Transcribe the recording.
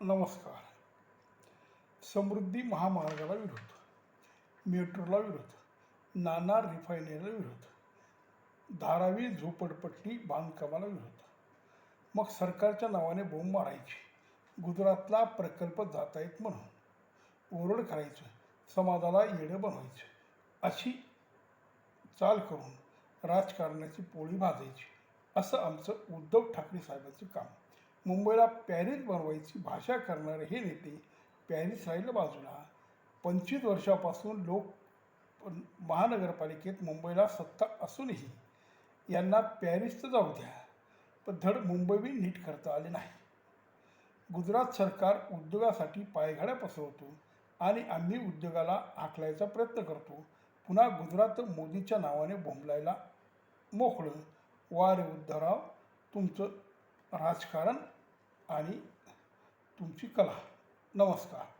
नमस्कार. समृद्धी महामार्गाला विरोध. मेट्रोला विरोध. नाणार रिफायनरीला विरोध. धारावी झोपडपट्टी बांधकामाला विरोध. मग सरकारच्या नावाने बोंब मारायची. गुजरातला प्रकल्प जाता येत म्हणून. ओरड करायचं. समाजाला येडं बनवायचं. अशी चाल करून राजकारणाची पोळी भाजायची. असं आमचं उद्धव ठाकरे साहेबांचं काम. मुंबईला पॅरिस बनवायची भाषा करणारे हे नेते पॅरिस राहिलं बाजूला. पंचवीस वर्षापासून लोक पण महानगरपालिकेत मुंबईला सत्ता असूनही यांना पॅरिस तर जाऊ द्या पण धड मुंबई नीट करता आले नाही. गुजरात सरकार उद्योगासाठी पायघड्या पसरवतो आणि आम्ही उद्योगाला आखलायचा प्रयत्न करतो. पुन्हा गुजरात मोदीच्या नावाने बोंबलायला मोकळं. वारे उद्धराव तुमचं राजकारण आणि तुमची कला. नमस्कार.